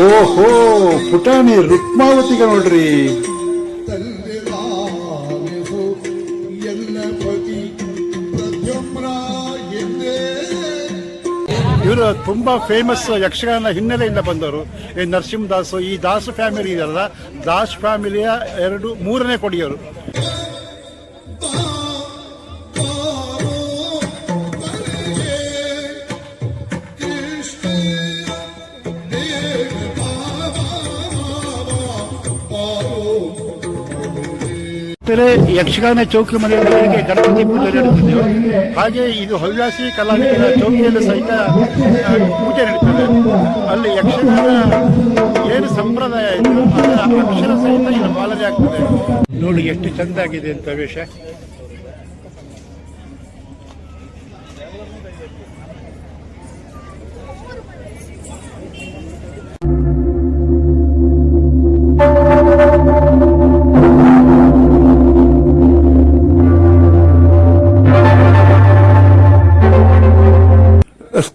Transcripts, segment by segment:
ಓಹೋ ಪುಟಾಣಿ ರುಕ್ಮಾವತಿಗ ನೋಡ್ರಿ. ಇವರು ತುಂಬಾ ಫೇಮಸ್ ಯಕ್ಷಗಾನ ಹಿನ್ನೆಲೆಯಿಂದ ಬಂದವರು. ಈ ನರಸಿಂಹದಾಸು ಈ ದಾಸ್ ಫ್ಯಾಮಿಲಿ ಇದೆಯಲ್ಲ ದಾಸ್ ಫ್ಯಾಮಿಲಿಯ ಎರಡು ಮೂರನೇ ಕೊಡಿಯವರು. ಬೇರೆ ಯಕ್ಷಗಾನ ಚೌಕಿ ಮನೆಯವರಿಗೆ ಗಣಪತಿ ಪೂಜೆ ನಡೀತಿದೆಯೋ ಹಾಗೆ ಇದು ಹವ್ಯಾಸಿ ಕಲಾವಿದರ ಚೌಕಿಯಲ್ಲಿ ಸಹಿತ ಪೂಜೆ ನಡೀತದೆ. ಅಲ್ಲಿ ಯಕ್ಷಗಾನ ಏನು ಸಂಪ್ರದಾಯ ಇದೆ ಅದರ ಅಕ್ಷರ ಸಹಿತ ಇದು ಪಾಲನೆ ಆಗ್ತದೆ. ನೋಡಿ ಎಷ್ಟು ಚಂದ ಆಗಿದೆ ಅಂತ ವೇಷ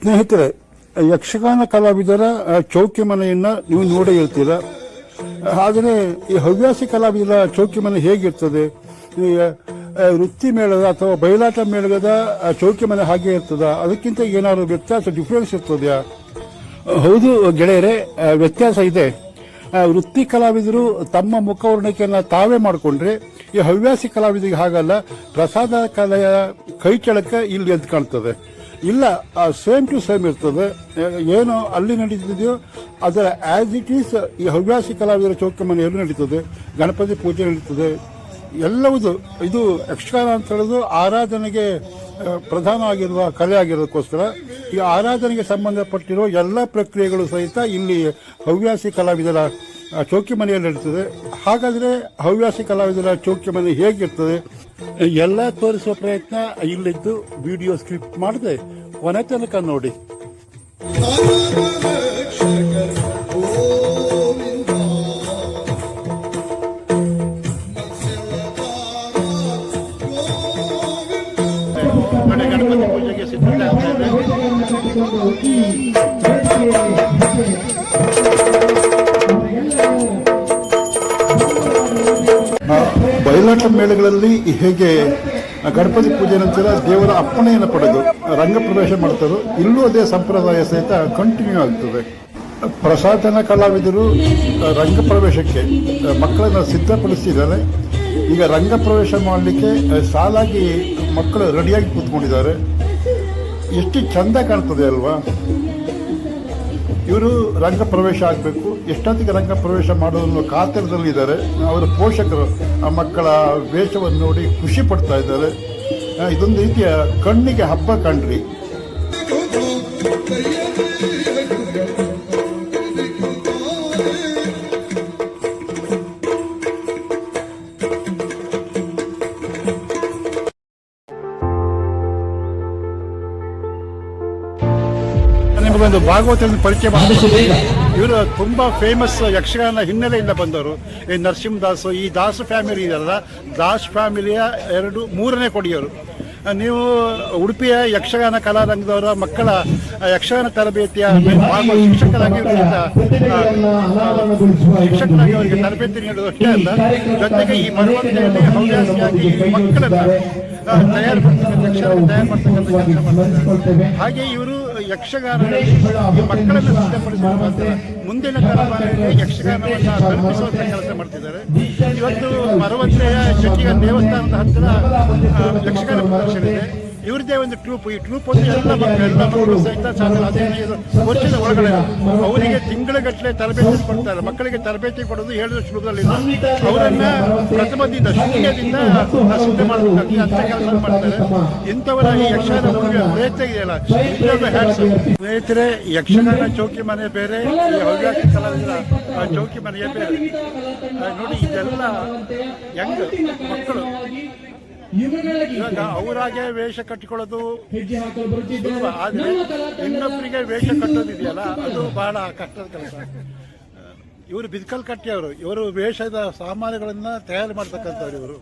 ಸ್ನೇಹಿತರೆ, ಯಕ್ಷಗಾನ ಕಲಾವಿದರ ಚೌಕಿ ಮನೆಯನ್ನ ನೀವು ನೋಡೇ ಇರ್ತೀರ? ಆದರೆ ಈ ಹವ್ಯಾಸಿ ಕಲಾವಿದರ ಚೌಕಿ ಮನೆ ಹೇಗಿರ್ತದೆ? ವೃತ್ತಿ ಮೇಳದ ಅಥವಾ ಬಯಲಾಟ ಮೇಳದ ಚೌಕಿ ಮನೆ ಹಾಗೆ ಇರ್ತದ? ಅದಕ್ಕಿಂತ ಏನಾದ್ರು ವ್ಯತ್ಯಾಸ ಡಿಫ್ರೆನ್ಸ್ ಇರ್ತದೆಯಾ? ಹೌದು ಗೆಳೆಯರೆ ವ್ಯತ್ಯಾಸ ಇದೆ. ವೃತ್ತಿ ಕಲಾವಿದರು ತಮ್ಮ ಮುಖವರ್ಣಿಕೆಯನ್ನು ತಾವೇ ಮಾಡಿಕೊಂಡ್ರೆ, ಈ ಹವ್ಯಾಸಿ ಕಲಾವಿದರಿಗೆ ಹಾಗಲ್ಲ, ಪ್ರಸಾದ ಕಲೆಯ ಕೈ ಇಲ್ಲಿ ಎದ್ದು ಕಾಣ್ತದೆ. ಇಲ್ಲ ಸೇಮ್ ಟು ಸೇಮ್ ಇರ್ತದೆ. ಏನು ಅಲ್ಲಿ ನಡೀತಿದೆಯೋ, ಅದರ ಆಸ್ ಇಟ್ ಈಸ್ ಈ ಹವ್ಯಾಸಿ ಕಲಾವಿದರ ಚೌಕ ಮನೆಯಲ್ಲೂ ನಡೀತದೆ. ಗಣಪತಿ ಪೂಜೆ ನಡೀತದೆ. ಎಲ್ಲವುದು ಇದು ಯಕ್ಷಗಾನ ಅಂತ ಹೇಳೋದು ಆರಾಧನೆಗೆ ಪ್ರಧಾನವಾಗಿರುವ ಕಲೆ ಆಗಿರೋದಕ್ಕೋಸ್ಕರ. ಈ ಆರಾಧನೆಗೆ ಸಂಬಂಧಪಟ್ಟಿರೋ ಎಲ್ಲ ಪ್ರಕ್ರಿಯೆಗಳು ಸಹಿತ ಇಲ್ಲಿ ಹವ್ಯಾಸಿ ಕಲಾವಿದರ ಚೌಕಿ ಮನೆಯಲ್ಲಿ ನಡೀತದೆ. ಹಾಗಾದ್ರೆ ಹವ್ಯಾಸಿ ಕಲಾವಿದರ ಚೌಕಿ ಮನೆ ಹೇಗಿರ್ತದೆ? ಎಲ್ಲ ತೋರಿಸುವ ಪ್ರಯತ್ನ ಇಲ್ಲಿದ್ದು ವಿಡಿಯೋ ಸ್ಕ್ರಿಪ್ಟ್ ಮಾಡದೆ. ಕೊನೆ ತನಕ ನೋಡಿ, ಬಯಲಾಟ ಮೇಳಗಳಲ್ಲಿ ಹೇಗೆ ಗಣಪತಿ ಪೂಜೆ ನಂತರ ದೇವರ ಅಪ್ಪಣೆಯನ್ನು ಪಡೆದು ರಂಗ ಪ್ರವೇಶ ಮಾಡ್ತಾರೋ, ಇಲ್ಲೂ ಅದೇ ಸಂಪ್ರದಾಯ ಸಹಿತ ಕಂಟಿನ್ಯೂ ಆಗ್ತದೆ. ಪ್ರಸಾದನ ಕಲಾವಿದರು ರಂಗ ಪ್ರವೇಶಕ್ಕೆ ಮಕ್ಕಳನ್ನ ಸಿದ್ಧಪಡಿಸಿದ್ದಾರೆ. ಈಗ ರಂಗ ಪ್ರವೇಶ ಮಾಡಲಿಕ್ಕೆ ಸಾಲಾಗಿ ಮಕ್ಕಳು ರೆಡಿಯಾಗಿ ಕೂತ್ಕೊಂಡಿದ್ದಾರೆ. ಎಷ್ಟು ಚಂದ ಕಾಣ್ತದೆ ಅಲ್ವಾ? ಇವರು ರಂಗ ಪ್ರವೇಶ ಆಗಬೇಕು ಎಷ್ಟೊತ್ತಿಗೆ ರಂಗ ಪ್ರವೇಶ ಮಾಡೋದನ್ನು ಕಾತರದಲ್ಲಿದ್ದಾರೆ. ಅವರ ಪೋಷಕರು, ಆ ಮಕ್ಕಳ ವೇಷವನ್ನು ನೋಡಿ ಖುಷಿ ಪಡ್ತಾ ಇದ್ದಾರೆ. ಇದೊಂದು ರೀತಿಯ ಕಣ್ಣಿಗೆ ಹಬ್ಬ ಕಾಣ್ರಿ ನಿಮಗೊಂದು ಭಾಗವತನ ಪರಿಚಯ ಮಾಡಿ ಇವರು ತುಂಬ ಫೇಮಸ್ ಯಕ್ಷಗಾನ ಹಿನ್ನೆಲೆಯಿಂದ ಬಂದವರು. ಈ ನರಸಿಂಹದಾಸು ಈ ದಾಸ ಫ್ಯಾಮಿಲಿ ಇದೆಯಲ್ಲ ದಾಸ್ ಫ್ಯಾಮಿಲಿಯ ಎರಡು ಮೂರನೇ ಕೊಡಿಯವರು. ನೀವು ಉಡುಪಿಯ ಯಕ್ಷಗಾನ ಕಲಾರಂಗದವರ ಮಕ್ಕಳ ಯಕ್ಷಗಾನ ತರಬೇತಿಯ ಶಿಕ್ಷಕರಾಗಿ ಶಿಕ್ಷಕರಾಗಿ ಅವರಿಗೆ ತರಬೇತಿ ನೀಡೋದು ಅಷ್ಟೇ ಅಲ್ಲ ಜೊತೆಗೆ ಈ ಮರವಂತೆಯಲ್ಲಿ ಹವ್ಯಾಸಿಯಾಗಿ ಮಕ್ಕಳನ್ನು ತಯಾರು ಮಾಡ್ತಕ್ಕಂಥ ಯಕ್ಷಗಾನ ತಯಾರು ಮಾಡ್ತಕ್ಕಂಥ ಕೆಲಸ ಮಾಡ್ತಾರೆ. ಹಾಗೆ ಇವರು ಯಕ್ಷಗಾನದಲ್ಲಿ ಮಕ್ಕಳನ್ನು ಸಿದ್ಧಪಡಿಸುವ ಮುಂದಿನ ತಲೆಮಾರಿಗೆ ಯಕ್ಷಗಾನವನ್ನು ತಲುಪಿಸುವಂತ ಕೆಲಸ ಮಾಡ್ತಿದ್ದಾರೆ. ಇವತ್ತು ಮರವಂತೆಯ ಚಟ್ಟಿಗ ದೇವಸ್ಥಾನದ ಹತ್ತಿರ ಯಕ್ಷಗಾನ ಪ್ರದರ್ಶನ ಇದೆ. ಇವ್ರದ್ದೇ ಒಂದು ಟ್ರೂಪ್ ಈ ಟ್ರೂಪ್ ಒಂದು ಎಲ್ಲ ಮಕ್ಕಳು. ಸಹಿತ ಹದಿನೈದು ವರ್ಷದ ಒಳಗಡೆ ಅವರಿಗೆ ತಿಂಗಳಗಟ್ಟಲೆ ತರಬೇತಿ ಕೊಡ್ತಾರೆ. ಮಕ್ಕಳಿಗೆ ತರಬೇತಿ ಕೊಡೋದು ಹೇಳಿದ ಶುರುದಲ್ಲಿ ಅವರನ್ನ ಪ್ರಥಮದಿಂದ ಶೂನ್ಯದಿಂದ ಸಿದ್ಧ ಮಾಡಬೇಕಾಗಿ ಅಂತ ಕೆಲಸ ಮಾಡ್ತಾರೆ. ಇಂಥವರ ಈ ಯಕ್ಷಗಾನ ಪ್ರಯತ್ನ ಇದೆಯಲ್ಲ. ಸ್ನೇಹಿತರೆ, ಯಕ್ಷಗಾನ ಚೌಕಿ ಮನೆ ಬೇರೆ, ಈ ಹವ್ಯಾಸಿ ಕಲಾವಿದರ ಚೌಕಿ ಮನೆಯೇ ಬೇರೆ. ನೋಡಿ, ಇದೆಲ್ಲ ಯಂಗ್ ಮಕ್ಕಳು ಅವರಾಗೆ ವೇಷ ಕಟ್ಟಿಕೊಳ್ಳೋದು ಸುಲಭ ಆದ್ರೆ ಇನ್ನೊಬ್ಬರಿಗೆ ವೇಷ ಕಟ್ಟೋದಿದೆಯಲ್ಲ ಅದು ಬಹಳ ಕಷ್ಟದ ಕೆಲಸ. ಇವರು ಬಿದ್ಕಲ್ ಕಟ್ಟಿಯವರು. ಇವರು ವೇಷದ ಸಾಮಾನುಗಳನ್ನ ತಯಾರು ಮಾಡ್ತಕ್ಕಂಥವ್ರು ಇವರು.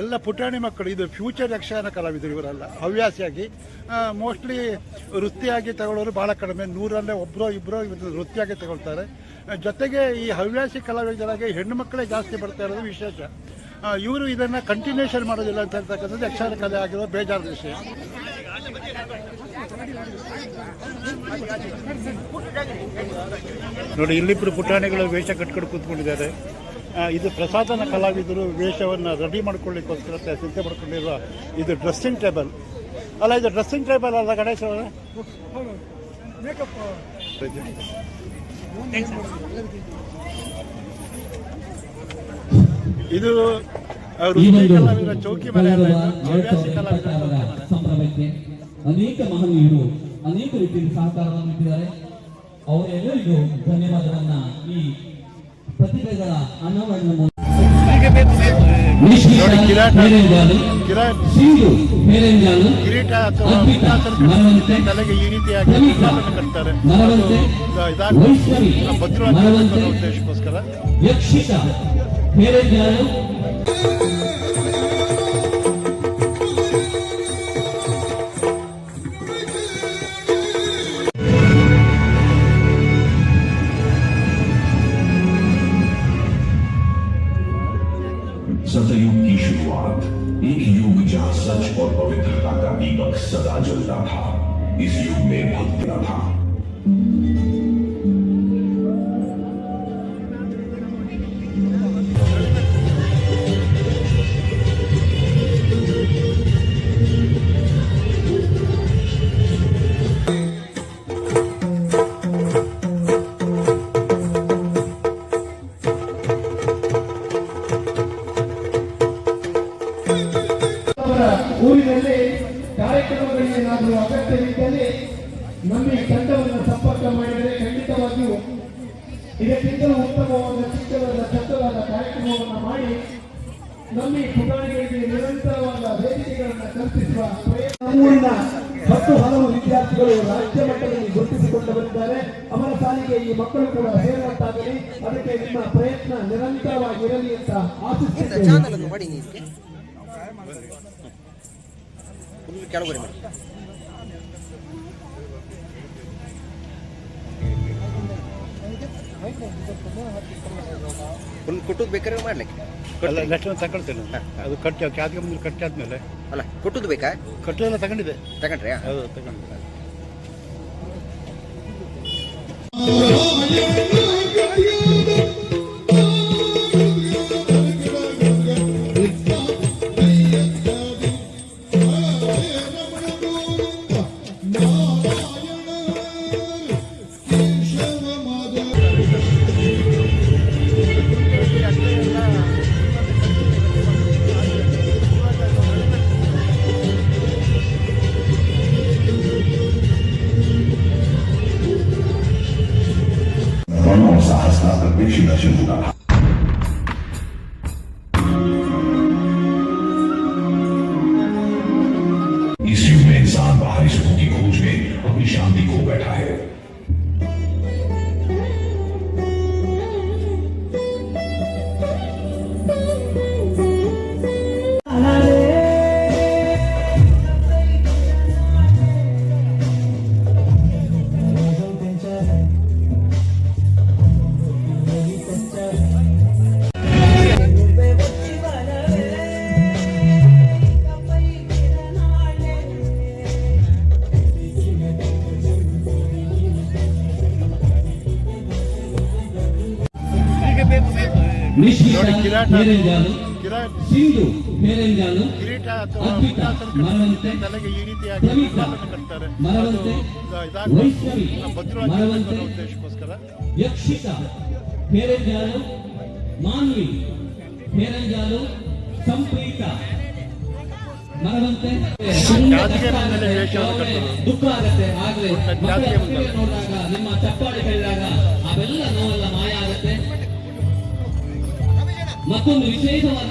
ಎಲ್ಲ ಪುಟಾಣಿ ಮಕ್ಕಳು ಇದು ಫ್ಯೂಚರ್ ಯಕ್ಷಗಾನ ಕಲಾವಿದರು ಇವರೆಲ್ಲ ಹವ್ಯಾಸಿಯಾಗಿ. ಮೋಸ್ಟ್ಲಿ ವೃತ್ತಿಯಾಗಿ ತಗೊಳ್ಳೋರು ಭಾಳ ಕಡಿಮೆ ನೂರಲ್ಲೇ ಒಬ್ಬರೋ ಇಬ್ಬರೋ ಇವತ್ತು ವೃತ್ತಿಯಾಗಿ ತಗೊಳ್ತಾರೆ. ಜೊತೆಗೆ ಈ ಹವ್ಯಾಸಿ ಕಲಾವಿದರಾಗಿ ಹೆಣ್ಣು ಮಕ್ಕಳೇ ಜಾಸ್ತಿ ಬರ್ತಾ ಇರೋದು ವಿಶೇಷ. ಇವರು ಇದನ್ನು ಕಂಟಿನ್ಯೂಷನ್ ಮಾಡೋದಿಲ್ಲ ಅಂತ ಹೇಳ್ತಕ್ಕಂಥದ್ದು ಯಕ್ಷಗಾನ ಕಲೆ ಆಗಿರೋ ಬೇಜಾರು ವಿಷಯ. ನೋಡಿ ಇಲ್ಲಿಬ್ರು ಪುಟಾಣಿಗಳು ವೇಷ ಕಟ್ಕೊಂಡು ಕೂತ್ಕೊಂಡಿದ್ದಾರೆ. ಇದು ಪ್ರಸಾದನ ಕಲಾವಿದರು ವೇಷವನ್ನು ರೆಡಿ ಮಾಡ್ಕೊಳ್ಳಿಕ್ಕೋಸ್ಕರ ಸಿದ್ಧ ಮಾಡ್ಕೊಂಡಿರುವ ಇದು ಡ್ರೆಸ್ಸಿಂಗ್ ಟೇಬಲ್ ಅಲ್ಲ ಇದು ಡ್ರೆಸ್ಸಿಂಗ್ ಟೇಬಲ್ ಅಲ್ಲ ಗಣೇಶ್ ಅವರ? ಇದು ಆ, ಈ ವೃತ್ತಿ ಒಂದು ಕಲಾವಿದರ ಚೌಕಿ ಮನೆ ಅಲ್ಲ ಕಳೆದ ಇದು ಕಲಾವಿದರ ಚೌಕಿ ಮನೆ. ಸಂಭ್ರಮಕ್ಕೆ ಅನೇಕ ಮಹನೀಯರು ಅನೇಕ ರೀತಿಯ ಸಹಕಾರವನ್ನು ನೀಡಿದ್ದಾರೆ. ಅವರೆಲ್ಲರಿಗೂ ಧನ್ಯವಾದವನ್ನ ಈ ಪ್ರತಿಭೆಗಳ ಅನಾವರಣ ಕಿರಾಟ ಅಥವಾ ತಲೆಗೆ ಈ ರೀತಿಯಾಗಿ ಕಟ್ತಾರೆ. ಭದ್ರವಾಗಿ ಉದ್ದೇಶಕ್ಕೋಸ್ಕರ. मेरे ज्ञान सतयुग की शुरुआत, एक युग जहाँ सच और पवित्रता का दीपक सदा जलता था। इस युग में भक्त था ಈ ಮಕ್ಕಳು ಕೂಡ ಸೇರುವಂತಾಗಲಿ ಅದಕ್ಕೆ ನಿಮ್ಮ ಪ್ರಯತ್ನ ನಿರಂತರವಾಗಿರಲಿ ಅಂತ ಆಶಿಸುತ್ತೇನೆ ಚಾನಲ್ ಅನ್ನು ಮಾಡಿ ನೀವು ಫುಲ್ ಕೆಳಗಡೆ ಮಾಡಿ. ಫುಲ್ ಕುಟ್ಟುದು ಬೇಕಾದ್ರೆ ಮಾಡ್ಲಿಕ್ಕೆ. ತಗೊಳ್ತೇನೆ. ಅದು ಕಟ್ಟಿ ಕಟ್ಟಿ ಆದ್ಮೇಲೆ. ಅಲ್ಲ ಕೊಟ್ಟದ್ದು ಬೇಕಾ? ಕಟ್ಟಿ ಎಲ್ಲ ತಗೊಂಡಿದೆ ತಗೊಂಡ್ರೆ ಅದು ತಗೊಂಡಿದೆ Oh, 迅速的。ಕಿರಾಟ್ ಸಿಂಧು ಅಥವಾ ಅದ್ಭುತ, ಮರವಂತೆ, ತಲೆಗೆ ಈ ರೀತಿಯಾಗಿ ಅದು ಮರವಂತೆ, ವೈಷ್ಣವಿ, ಮರವಂತೆ, ಯಕ್ಷಿತ ಮೇರೆಂಜಾಲು ಮಾನ್ವಿ ಮೇರೆಂಜಾಲು ಸಂಪ್ರೀತ ಮರವಂತೆ. ದುಃಖ ಆಗುತ್ತೆ ಆಗ್ಲೇ. ನೋಡಿದಾಗ ನಿಮ್ಮ ಚಪ್ಪಾಳೆ ಕೇಳಿದಾಗ ಅವೆಲ್ಲ ನೋವೆಲ್ಲ ಮಾಯ ಆಗುತ್ತೆ. ಮತ್ತೊಂದು ವಿಶೇಷವಾದ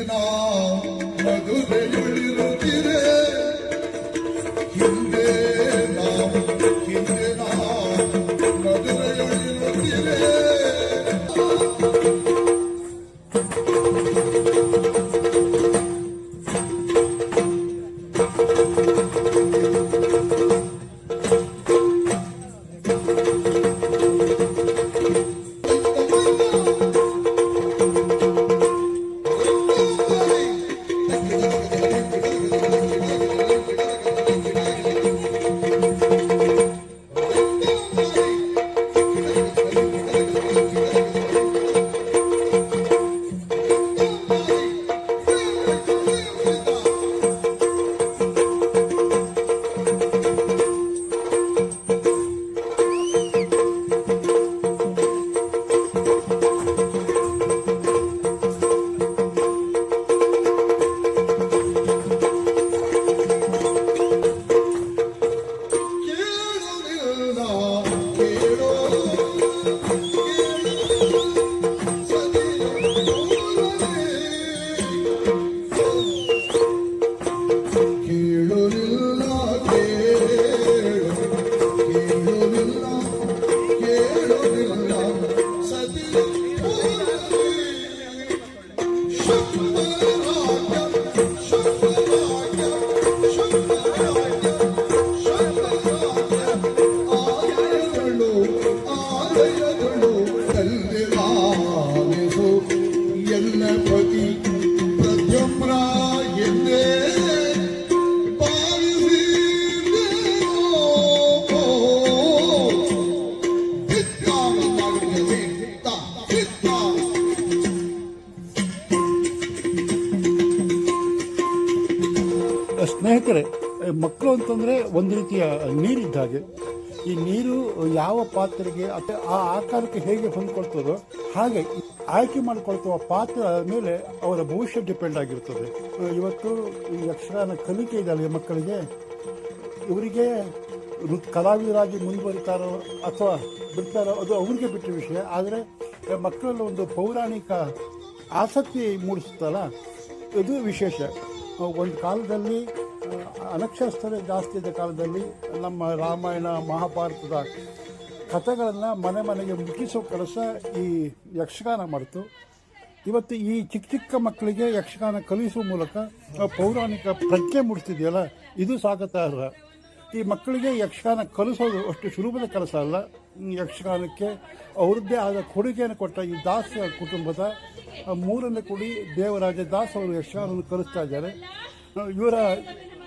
நாள் மதுரையுள் ಸ್ನೇಹಿತರೆ ಮಕ್ಕಳು ಅಂತಂದರೆ ಒಂದು ರೀತಿಯ ನೀರಿದ್ದ ಹಾಗೆ. ಈ ನೀರು ಯಾವ ಪಾತ್ರೆಗೆ ಅಥವಾ ಆ ಆಕಾರಕ್ಕೆ ಹೇಗೆ ಹೊಂದ್ಕೊಳ್ತದೋ ಹಾಗೆ ಆಯ್ಕೆ ಮಾಡಿಕೊಳ್ತವ ಪಾತ್ರ ಮೇಲೆ ಅವರ ಭವಿಷ್ಯ ಡಿಪೆಂಡ್ ಆಗಿರ್ತದೆ. ಇವತ್ತು ಈ ಯಕ್ಷಗಾನ ಕಲಿಕೆ ಇದೆಯಲ್ಲ ಮಕ್ಕಳಿಗೆ? ಇವರಿಗೆ ಕಲಾವಿದರಾಗಿ ಮುಂದುವರಿತಾರೋ ಅಥವಾ ಬಿಡ್ತಾರೋ ಅದು ಅವ್ರಿಗೆ ಬಿಟ್ಟ ವಿಷಯ. ಆದರೆ ಮಕ್ಕಳಲ್ಲಿ ಒಂದು ಪೌರಾಣಿಕ ಆಸಕ್ತಿ ಮೂಡಿಸುತ್ತಲ್ಲ? ಇದು ವಿಶೇಷ. ಒಂದು ಕಾಲದಲ್ಲಿ ಅನಕ್ಷರಸ್ಥರ ಜಾಸ್ತಿ ಇದ್ದ ಕಾಲದಲ್ಲಿ ನಮ್ಮ ರಾಮಾಯಣ, ಮಹಾಭಾರತದ ಕಥೆಗಳನ್ನು ಮನೆ ಮನೆಗೆ ಮುಟ್ಟಿಸೋ ಕೆಲಸ ಈ ಯಕ್ಷಗಾನ ಮಾಡಿತು. ಇವತ್ತು ಈ ಚಿಕ್ಕ ಚಿಕ್ಕ ಮಕ್ಕಳಿಗೆ ಯಕ್ಷಗಾನ ಕಲಿಸುವ ಮೂಲಕ ಪೌರಾಣಿಕ ಪ್ರಜ್ಞೆ ಮೂಡಿಸ್ತಿದೆಯಲ್ಲ, ಇದು ಸ್ವಾಗತಾರ್ಹ ಈ ಮಕ್ಕಳಿಗೆ ಯಕ್ಷಗಾನ ಕಲಿಸೋದು ಅಷ್ಟು ಸುಲಭದ ಕೆಲಸ ಅಲ್ಲ ಯಕ್ಷಗಾನಕ್ಕೆ ಅವ್ರದ್ದೇ ಆದ ಕೊಡುಗೆಯನ್ನು ಕೊಟ್ಟ ಈ ದಾಸ ಕುಟುಂಬದ ಮೂರನೇ ಕೊಡಿ ದೇವರಾಜ ದಾಸ್ ಅವರು ಯಕ್ಷಗಾನವನ್ನು ಕಲಿಸ್ತಾ ಇದ್ದಾರೆ. ಇವರ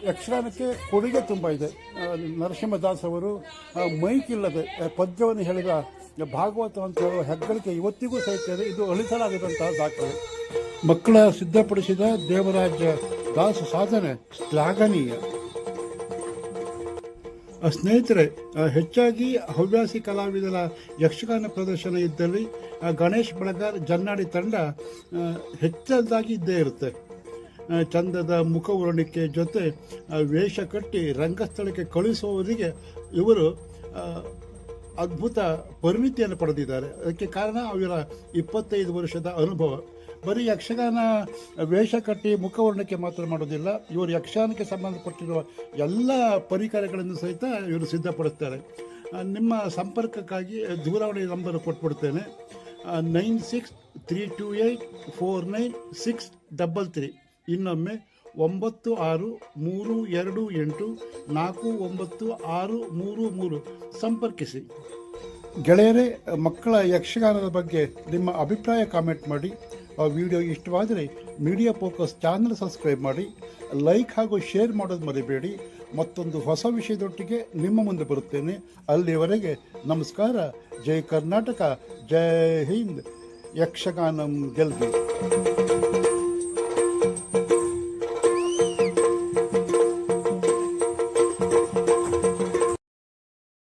ಯಕ್ಷಗಾನಕ್ಕೆ ಕೊಡುಗೆ ತುಂಬ ಇದೆ. ನರಸಿಂಹದಾಸ್ ಅವರು ಮೈಕಿಲ್ಲದೆ ಪದ್ಯವನ್ನು ಹೇಳಿದ ಭಾಗವತ ಅಂತ ಹೇಳುವ ಹೆಗ್ಗಳಿಕೆ ಇವತ್ತಿಗೂ ಸಹಿತ ಇದೆ. ಇದು ಅಳಿಸಲಾಗದಂತಹ ದಾಖಲೆ. ಮಕ್ಕಳ ಸಿದ್ಧಪಡಿಸಿದ ದೇವರಾಜ ದಾಸ ಸಾಧನೆ ಶ್ಲಾಘನೀಯ. ಸ್ನೇಹಿತರೆ ಹೆಚ್ಚಾಗಿ ಹವ್ಯಾಸಿ ಕಲಾವಿದರ ಯಕ್ಷಗಾನ ಪ್ರದರ್ಶನ ಇದ್ದಲ್ಲಿ ಗಣೇಶ್ ಬಳಗಾರ್ ಜನ್ನಾಡಿ ತಂಡ ಹೆಚ್ಚದಾಗಿ ಇದ್ದೇ ಇರುತ್ತೆ. ಚಂದದ ಮುಖವರ್ಣಿಕೆ ಜೊತೆ ವೇಷ ಕಟ್ಟಿ ರಂಗಸ್ಥಳಕ್ಕೆ ಕಳುಹಿಸುವವರಿಗೆ ಇವರು ಅದ್ಭುತ ಪರಿಣಿತಿಯನ್ನು ಪಡೆದಿದ್ದಾರೆ. ಅದಕ್ಕೆ ಕಾರಣ ಅವರ ಇಪ್ಪತ್ತೈದು ವರ್ಷದ ಅನುಭವ. ಬರೀ ಯಕ್ಷಗಾನ ವೇಷ ಕಟ್ಟಿ ಮುಖವರ್ಣಕ್ಕೆ ಮಾತ್ರ ಮಾಡೋದಿಲ್ಲ. ಇವರು ಯಕ್ಷಗಾನಕ್ಕೆ ಸಂಬಂಧಪಟ್ಟಿರುವ ಎಲ್ಲ ಪರಿಕರಗಳನ್ನು ಸಹಿತ ಇವರು ಸಿದ್ಧಪಡಿಸ್ತಾರೆ. ನಿಮ್ಮ ಸಂಪರ್ಕಕ್ಕಾಗಿ ದೂರವಾಣಿ number ಕೊಟ್ಬಿಡ್ತೇನೆ. Nine six three two eight four nine six double three. ಇನ್ನೊಮ್ಮೆ ಒಂಬತ್ತು ಆರು ಮೂರು ಎರಡು ಎಂಟು ನಾಲ್ಕು ಒಂಬತ್ತು ಆರು ಮೂರು ಮೂರು ಸಂಪರ್ಕಿಸಿ. ಗೆಳೆಯರೇ, ಮಕ್ಕಳ ಯಕ್ಷಗಾನದ ಬಗ್ಗೆ ನಿಮ್ಮ ಅಭಿಪ್ರಾಯ ಕಾಮೆಂಟ್ ಮಾಡಿ. ಆ ವಿಡಿಯೋ ಇಷ್ಟವಾದರೆ ಮೀಡಿಯಾ ಫೋಕಸ್ ಚಾನಲ್ ಸಬ್ಸ್ಕ್ರೈಬ್ ಮಾಡಿ ಲೈಕ್ ಹಾಗೂ ಶೇರ್ ಮಾಡೋದು ಮರಿಬೇಡಿ. ಮತ್ತೊಂದು ಹೊಸ ವಿಷಯದೊಟ್ಟಿಗೆ ನಿಮ್ಮ ಮುಂದೆ ಬರುತ್ತೇನೆ. ಅಲ್ಲಿವರೆಗೆ ನಮಸ್ಕಾರ. ಜೈ ಕರ್ನಾಟಕ, ಜೈ ಹಿಂದ್. ಯಕ್ಷಗಾನಂ ಗೆಲ್ಗೆ